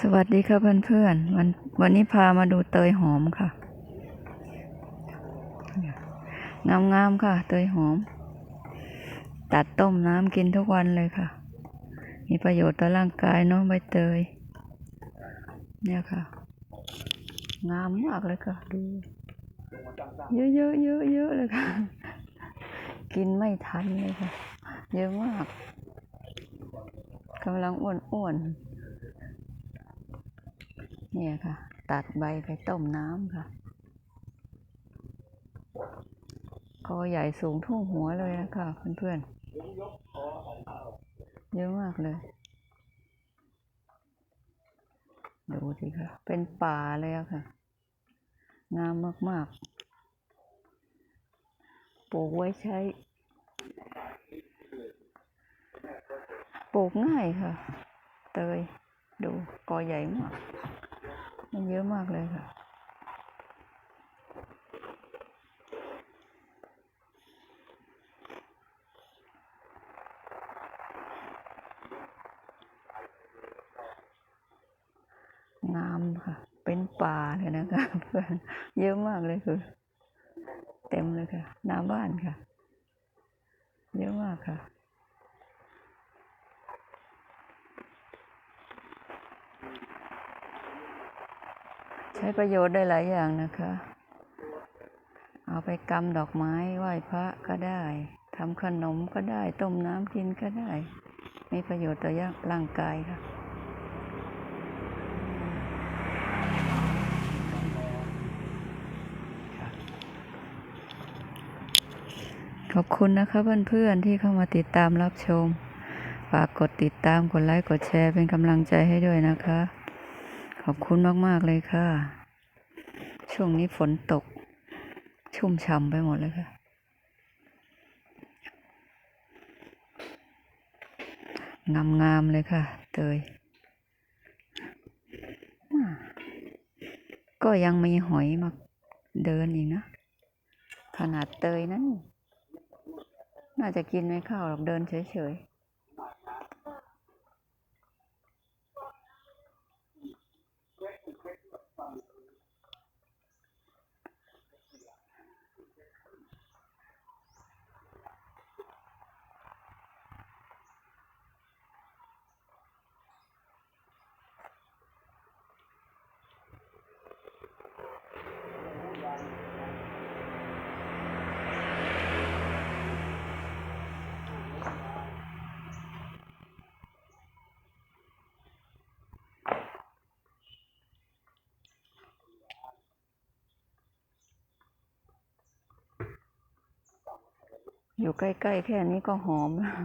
สวัสดีค่ะเพื่อนๆวันวันนี้พามาดูเตยหอมค่ะ งามๆค่ะ เตยหอม ตัดต้มน้ำกินทุกวันเลยค่ะ มีประโยชน์ต่อร่างกายเน้องใบเตย เนี่ยค่ะ งามมากเลยค่ะ ดูเยอะๆเยอะเยอะเยอะเลยค่ะ กินไม่ทันเลยค่ะ เยอะมาก กำลังอ้วนๆ เนี่ยค่ะ ตัดใบไปต้มน้ำค่ะกอใหญ่สูงท่วมหัวเลยนะคะเพื่อนๆ เยอะมากเลย ดูสิค่ะ เป็นป่าเลยค่ะ งามมากๆ ปลูกไว้ใช้ ลูกง่ายค่ะ เตยดูกอใหญ่มาก มันเยอะมากเลยค่ะงามค่ะ เป็นป่าเลยนะคะเพื่อนเยอะมากเลยคือ เต็มเลยค่ะหน้าบ้านค่ะ เยอะมากค่ะ ใช้ประโยชน์ได้หลายอย่างนะคะ เอาไปกำดอกไม้ไหว้พระก็ได้ทำขนมก็ได้ ต้มน้ำกินก็ได้ มีประโยชน์ต่อร่างกายค่ะขอบคุณนะคะเพื่อนๆที่เข้ามาติดตามรับชม ฝากกดติดตามกดไลค์กดแชร์เป็นกำลังใจให้ด้วยนะคะ อบคุณมาก ๆ เลยค่ะ ช่วงนี้ฝนตก ชุ่มฉ่ำไปหมดเลยค่ะงามๆเลยค่ะ เตย ก็ยังมีหอยมาเดินอีกนะ ขนาดเตยนั้น น่าจะกินไม่เข้าหรอกเดินเฉยๆ อยู่ใกล้ ๆ แค่นี้ก็หอมแล้ว